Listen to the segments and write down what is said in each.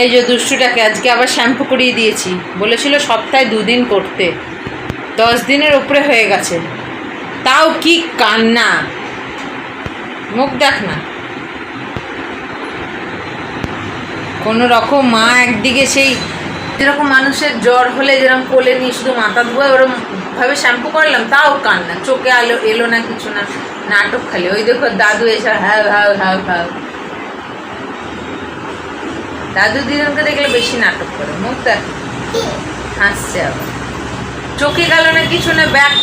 এই যে দুষ্টুটাকে আজকে আবার শ্যাম্পু করিয়ে দিয়েছি। বলেছিল সপ্তাহে দুদিন করতে। দশ দিনের উপরে হয়ে গেছে। তাও কি কান্না? মুখ দেখ না। কোনো রকম মা একদিকে সেই যেরকম মানুষের জ্বর হলে যেরকম কোলে নিয়ে শুধু মাথা ধোয়া ওরকম ভাবে শ্যাম্পু করলাম, তাও কান্না। চোখে আলো এলো না কিছু না, নাটক খালি। ওই দেখো দাদু এসে হ্যাঁ হ্যাঁ হ্যাঁ হ্যাঁ দাদু দিদিনকে দেখলে বেশি নাটক করে, মুখ দেখ। হাসছে আবার। চোখে গেল না কিছু না ব্যাক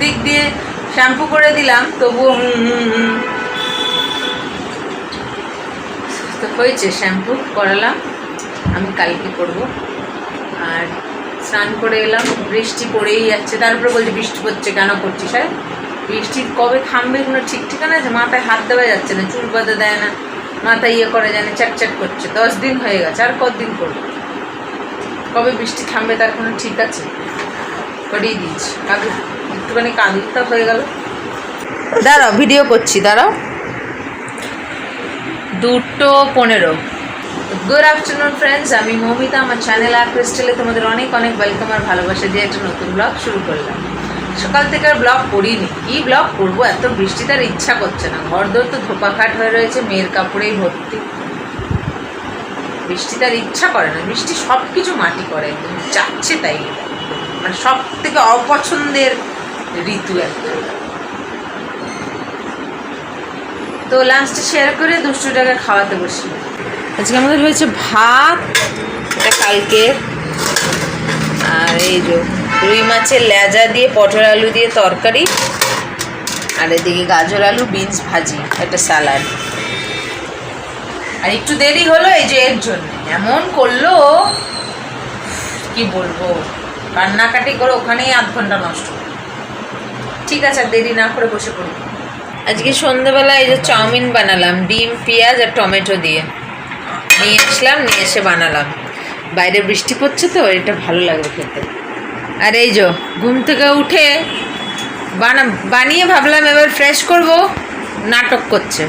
দিক দিয়ে শ্যাম্পু করে দিলাম, তবুও তো হয়েছে, শ্যাম্পু করালাম, আমি কালকে করব। আর স্নান করে এলাম, বৃষ্টি পড়েই যাচ্ছে, তারপরে বলছে বৃষ্টি পড়ছে কেন করছিস হ্যাঁ? বৃষ্টি কবে থামবে কোনো ঠিক ঠিকানা আছে? মাথায় হাত দেওয়া যাচ্ছে না, চুল বাঁধা দেয় না। মাথা ইয়ে করে জানে চ্যাটচ্যাট করছে। দশ দিন হয়ে গেছে, আর কতদিন করব? কবে বৃষ্টি থামবে তার কোনো ঠিক আছে? করিয়ে দিয়েছি। আগে একটুখানি কাঁদুরটা হয়ে গেল। দাঁড়াও ভিডিও করছি, দাঁড়াও। দুটো পনেরো। গুড আফটারনুন ফ্রেন্ডস আমি মৌমিতা, আমার চ্যানেল আর ক্রিস্টালে তোমাদের অনেক অনেক ওয়েলকাম আর ভালোবাসা দিয়ে একটা নতুন ব্লগ শুরু করলাম। সকাল থেকে আর ব্লগ করিনি। কি ব্লগ করব? এত বৃষ্টি, তার ইচ্ছা করছে না। ঘর দোর তো ধোপাখাট হয়ে রয়েছে, মেয়ের কাপড়েই ভর্তি। বৃষ্টি তার ইচ্ছা করে না। বৃষ্টি সব কিছু মাটি করে, একদম যাচ্ছে তাই। মানে সব থেকে অপছন্দের ঋতু একটা। তো লাস্টে শেয়ার করে দুশো টাকা খাওয়াতে বসি। আজকে আমাদের হয়েছে ভাত, এটা কালকে আর এই যে রুই মাছের লেজা দিয়ে, পটল আলু দিয়ে তরকারি, আর এদিকে গাজর আলু, বিনস ভাজি, একটা স্যালাড আর একটু দেরি হলো এই যে এর জন্য। এমন করল, কি বলব, কান্নাকাটি করে ওখানেই আধ ঘণ্টা নষ্ট। ঠিক আছে, আর দেরি না করে বসে পড়ি। আজকে সন্ধ্যাবেলা এই যে চাউমিন বানালাম, ডিম, পেঁয়াজ আর টমেটো দিয়ে। নিয়ে আসলাম, নিয়ে এসে বানালাম। বাইরে বৃষ্টি পড়ছে তো, এটা ভালো লাগবে খেতে। আর এই যে, ঘুম থেকে উঠে বানা, বানিয়ে ভাবলাম এবার ফ্রেশ করব, নাটক করছে।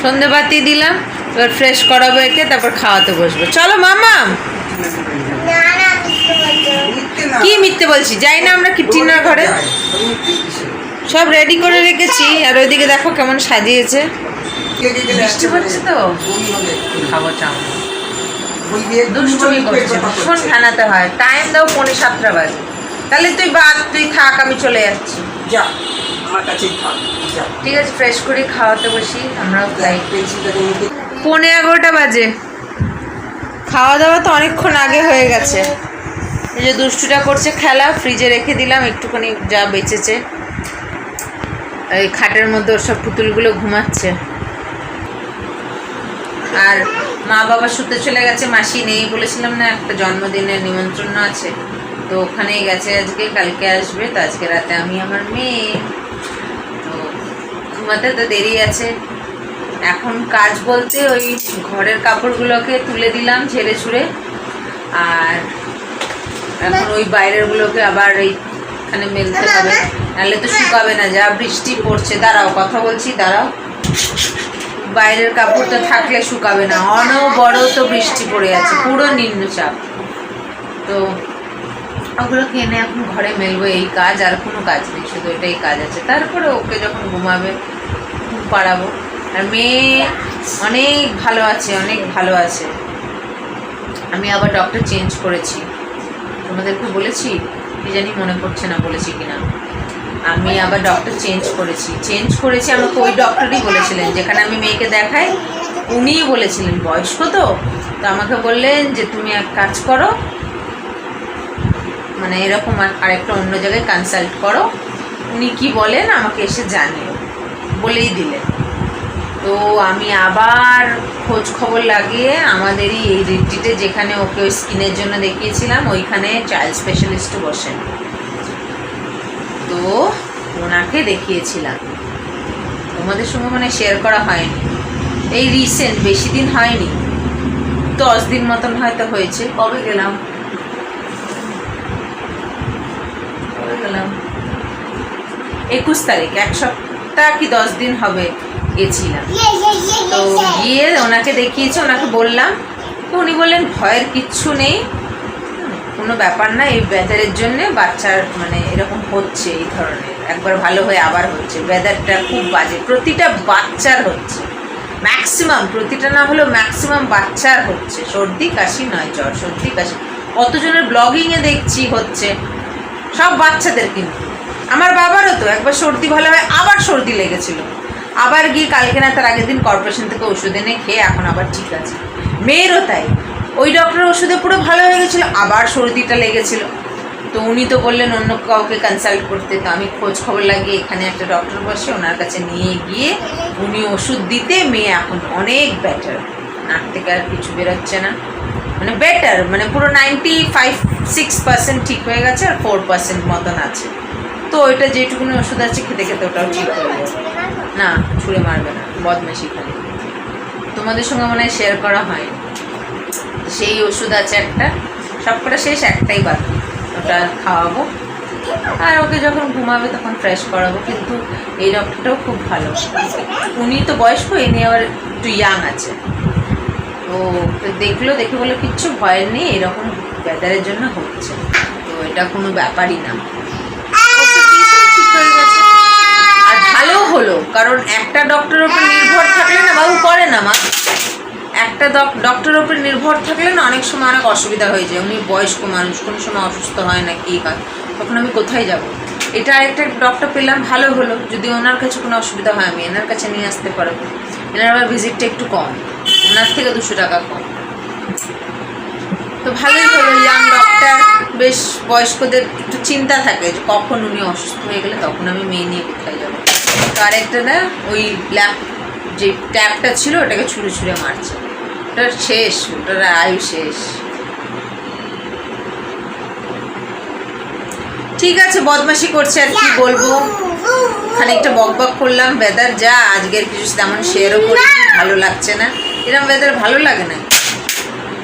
সন্ধে বাতি দিলাম, এবার ফ্রেশ করাবো একে, তারপর খাওয়াতে বসবো। চলো মামা কি মিথ্যে বলছি? যাই না আমরা কিটিনার ঘরে। সব রেডি করে রেখেছি, আর ওইদিকে দেখো কেমন সাজিয়েছে। বৃষ্টি পড়ছে তো? খাব দুষ্টুমি করছে। ভীষণ হয়। টাইম দাও পৌনে সাতটা বাজে। তাহলে তুই বাদ তুই থাক আমি চলে যাচ্ছি। যা আমার কাছেই থাক। ঠিক আছে ফ্রেশ করে খাওয়াতে বসি আমরাও পৌনে এগারোটা বাজে। খাওয়া দাওয়া তো অনেকক্ষণ আগে হয়ে গেছে। এই যে দুষ্টুটা করছে খেলা ফ্রিজে রেখে দিলাম একটুখানি যা বেঁচেছে। এই খাটের মধ্যে ওর সব পুতুলগুলো ঘুমাচ্ছে। আর মা বাবা শুতে চলে গেছে, মাসি নেই বলেছিলাম না, একটা জন্মদিনের নিমন্ত্রণ আছে। তো ওখানেই গেছে আজকে, কালকে আসবে, তো আজকে রাতে আমি আমার মেয়ে। তো ঘুমাতে তো দেরি আছে। এখন কাজ বলতে ওই ঘরের কাপড়গুলোকে তুলে দিলাম ঝেড়ে ছুড়ে। আর এখন ওই বাইরেরগুলোকে আবার এইখানে মেলতে হবে। নাহলে তো শুকাবে না, যা বৃষ্টি পড়ছে, দাঁড়াও, কথা বলছি, দাঁড়াও। বাইরের কাপড় তো থাকলে শুকাবে না। অনবড় তো বৃষ্টি পড়ে আছে, পুরো নিম্নচাপ। তো ওগুলো কিনে এখন ঘরে মেলবো, এই কাজ আর কোনো কাজ নেই, শুধু এটাই কাজ আছে। তারপরে ওকে যখন ঘুমাবে, ঘুম পাড়াবো। আর মেয়ে অনেক ভালো আছে, অনেক ভালো আছে। আমি আবার ডক্টর চেঞ্জ করেছি। তোমাদেরকে বলেছি, কি জানি মনে পড়ছে না বলেছি কিনা। আমি আবার ডক্টর চেঞ্জ করেছি। চেঞ্জ করেছি আমাকে ওই ডক্টরই বলেছিলেন, যেখানে আমি মেয়েকে দেখাই, উনিই বলেছিলেন, বয়স্ক তো? তো আমাকে বললেন যে, তুমি এক কাজ করো মানে এরকম আর- আরেকটা অন্য জায়গায় কনসাল্ট করো। উনি কি বলেন আমাকে এসে জানিও বলেই দিলেন। তো আমি আবার খোঁজ খবর লাগিয়ে আমাদেরই এই রিট্রিটে যেখানে ওকে ওই স্কিনের জন্য দেখিয়েছিলাম, ওইখানে চাইল্ড স্পেশালিস্টও বসেন। তো ওনাকে দেখিয়েছিলাম। তোমাদের সঙ্গে মানে শেয়ার করা হয়নি। এই রিসেন্ট বেশি দিন হয়নি। দশ দিন মতন হয়তো হয়েছে। কবে গেলাম? কবে গেলাম? একুশ তারিখ, এক সপ্তাহ কি দশ দিন হবে গেছিলাম। তো গিয়ে ওনাকে দেখিয়েছে, ওনাকে বললাম। তো উনি বললেন, ভয়ের কিচ্ছু নেই। কোনো ব্যাপার না, এই ব্যাদারের জন্য বাচ্চার মানে এরকম হচ্ছে এই ধরনের। একবার ভালো হয়ে আবার হচ্ছে। ব্যাদারটা খুব বাজে। প্রতিটা বাচ্চার হচ্ছে। ম্যাক্সিমাম প্রতিটা না হলেও ম্যাক্সিমাম বাচ্চার হচ্ছে। সর্দি, কাশি নয়, জ্বর, সর্দি, কাশি। কতজনের ব্লগিংয়ে দেখছি হচ্ছে, সব বাচ্চাদের কিন্তু। আমার বাবারও তো একবার সর্দি ভালো হয়, আবার সর্দি লেগেছিল। আবার গিয়ে কালকে না, তার আগের দিন কর্পোরেশন থেকে ওষুধ এনে খেয়ে এখন আবার ঠিক আছে। মেয়েরও তাই। ওই ডক্টরের ওষুধে পুরো ভালো হয়ে গেছিল, আবার সর্দিটা লেগেছিল। তো উনি তো বললেন, অন্য কাউকে কনসাল্ট করতে। তো আমি খোঁজ খবর লাগিয়ে এখানে একটা ডক্টর বসে ওনার কাছে নিয়ে গিয়ে উনি ওষুধ দিতে মেয়ে এখন অনেক বেটার নাক থেকে আর কিছু বেরোচ্ছে না। মানে বেটার মানে পুরো নাইনটি ফাইভ সিক্স পার্সেন্ট ঠিক হয়ে গেছে আর ফোর পার্সেন্ট মতন আছে। তো ওইটা যেটুকুনি ওষুধ আছে, খেতে খেতে ওটাও ঠিক হয়ে যাবে না, ছুঁড়ে মারবে না বদমাশি খালি। তোমাদের সঙ্গে মনে হয় শেয়ার করা হয় সেই ওষুধ আছে একটা সবকটা শেষ, একটাই বাকি। ওটা খাওয়াবো। আর ওকে যখন ঘুমাবে তখন ফ্রেশ করাবো। কিন্তু এই ডক্টরটাও খুব ভালো। উনি তো বয়স্ক, এ নিয়ে আবার একটু ইয়াং আছে। তো দেখল, দেখে বলে কিচ্ছু ভয়ের নেই, এরকম ওয়েদারের জন্য হচ্ছে। তো এটা কোনো ব্যাপারই না। ভালো হলো, কারণ একটা ডক্টরের উপর নির্ভর থাকলে না বাবু একটা ডক্টরের উপর নির্ভর থাকলে না অনেক সময় অনেক অসুবিধা হয়ে যায়। উনি বয়স্ক মানুষ, কোনো সময় অসুস্থ হয় না কি হয় তখন আমি কোথায় যাব? এটা আরেকটা ডক্টর পেলাম, ভালো হলো। যদি ওনার কাছে কোনো অসুবিধা হয়, আমি এনার কাছে নিয়ে আসতে পারব। এনার আবার ভিজিটটা একটু কম। ওনার থেকে দুশো টাকা কম। তো ভালোই হলো ইয়াং ডক্টর বেশ বয়স্কদের একটু চিন্তা থাকে যে কখন উনি অসুস্থ হয়ে গেলে তখন আমি মেয়ে নিয়ে কোথায় যাব। তো আরেকটা না, ওই ল্যাপ যে ট্যাপটা ছিল, ওটাকে ছুঁড়ে ছুঁড়ে মারছে। ওটার শেষ, ওটার আয়ু শেষ। ঠিক আছে, বদমাশি করছে আর কি বলব? খানিকটা বক করলাম বেদার যা, আজকের কিছু তেমন শেয়ারও করি ভালো লাগছে না। এরকম বেদার ভালো লাগে না।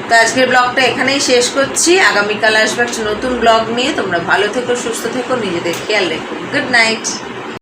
তো আজকের ব্লগটা এখানেই শেষ করছি। আগামীকাল আসবে একটা নতুন ব্লগ নিয়ে। তোমরা ভালো থেকো, সুস্থ থেকো, নিজেদের খেয়াল রেখো। Good night